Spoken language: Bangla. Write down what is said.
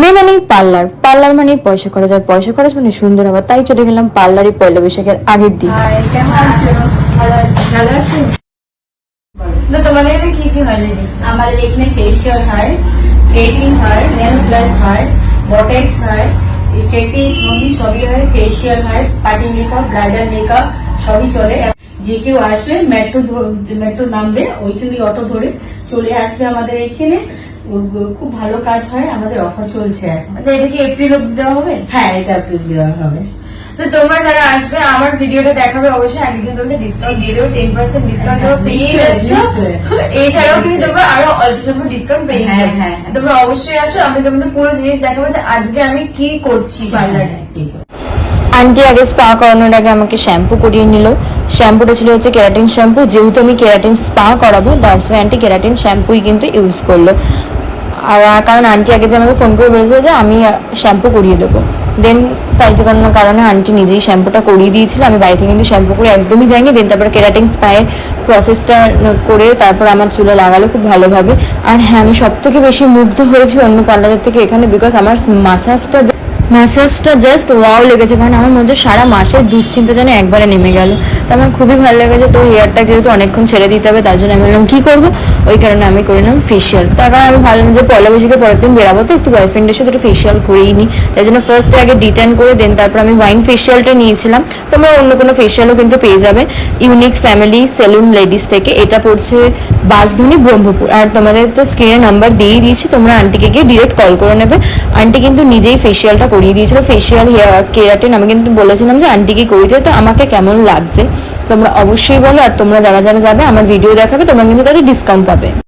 মেয়ে মানেই পার্লার। পার্লার মানেই পয়সা খরচ আর পয়সা খরচ মানে সুন্দর হওয়া তাই চলে গেলাম পার্লারে পয়লা বৈশাখের আগের দিন। তোমাদের এখানে কি কি হয়? আমাদের এখানে ফেসিয়াল হয় থ্রেডিং হয় নেল প্লাস হয় বটেক্স হয় সবই হয় ফেসিয়াল হয় পার্টি মেকআপ ব্রাইডাল মেকআপ সবই চলে। যে কেউ আসবে মেট্রো মেট্রো নামবে ওইখান দিয়ে অটো ধরে চলে আসবে আমাদের এখানে। খুব ভালো কাজ হয় আমাদের অফার চলছে আচ্ছা এটা কি এপ্রিল অব্দি দেওয়া হবে? হ্যাঁ এটা আপনি দেওয়া হবে। তো তোমরা যারা আসবে আমার ভিডিওটা দেখাবে অবশ্যই আগে কিন্তু তোমাকে ডিসকাউন্ট দিয়ে দেবো টেন পার্সেন্ট ডিসকাউন্ট দেবো পেয়ে যাচ্ছ। এছাড়াও কিন্তু তোমরা আরও অল্প স্বল্প ডিসকাউন্ট পেয়ে হ্যাঁ, যাবে। হ্যাঁ, হ্যাঁ। তোমরা অবশ্যই আসো আমি তোমাদের পুরো জিনিস দেখাবো যে আজকে আমি কি করছি পার্লারে হ্যাঁ, আন্টি আগে স্পা করানোর আগে আমাকে শ্যাম্পু করিয়ে নিল। শ্যাম্পুটা ছিল হচ্ছে কেরাটিন শ্যাম্পু যেহেতু আমি কেরাটিন স্পা করাবো দ্যাটস ওয়াই আন্টি কেরাটিন শ্যাম্পুই কিন্তু ইউজ করল। কারণ আন্টি আগে দিয়ে আমাকে ফোন করে বলেছিল যে আমি শ্যাম্পু করিয়ে দেবো। দেন তাই যে কোনো কারণে আন্টি নিজেই শ্যাম্পুটা করিয়ে দিয়েছিল। আমি বাড়িতে কিন্তু শ্যাম্পু করে একদমই যাইনি। দেন তারপর কেরাটিং স্পায়ের প্রসেসটা করে তারপর আমার চুলে লাগালো খুব ভালোভাবে। আর হ্যাঁ আমি সব থেকে বেশি মুগ্ধ হয়েছি অন্য পার্লারের থেকে এখানে বিকজ আমার মাসাজটা ম্যাসেজটা জাস্ট ওয়াও লেগেছে, কারণ আমার মনে সারা মাসের দুশ্চিন্তা যেন একবারে নেমে গেল। তো আমার খুবই ভালো লেগেছে তো হেয়ারটা যেহেতু অনেকক্ষণ ছেড়ে দিতে হবে, তার জন্য আমি বললাম কী করব? ওই কারণে আমি করে নিলাম ফেশিয়াল তার কারণে আমি ভাবলাম যে পয়লা বৈশাখের পরের দিন বেরাবো, তো একটু বয়ফ্রেন্ডের সাথে একটু ফেশিয়াল করেই নিই তাই জন্য ফার্স্টে আগে ডিটেন করে দেন তারপর আমি ওয়াইন ফেশিয়ালটা নিয়েছিলাম। তোমরা অন্য কোনো ফেশিয়ালও কিন্তু পেয়ে যাবে। ইউনিক ফ্যামিলি সেলুন লেডিস থেকে এটা পড়ছে বাসধনী ব্রহ্মপুর। আর তোমাদের তো স্ক্রিনে নাম্বার দিয়েই দিয়েছি, তোমরা আন্টিকে গিয়ে ডিরেক্ট কল করে নেবে। আন্টি কিন্তু নিজেই ফেসিয়ালটা করিয়ে দিয়েছিল ফেসিয়াল হেয়ার কেরাটিন আমি কিন্তু বলেছিলাম যে আন্টিকে করিয়ে দিও তো আমাকে কেমন লাগছে? তোমরা অবশ্যই বলো, আর তোমরা যারা যারা যাবে, আমার ভিডিও দেখাবে, তোমরা কিন্তু তাদের ডিসকাউন্ট পাবে।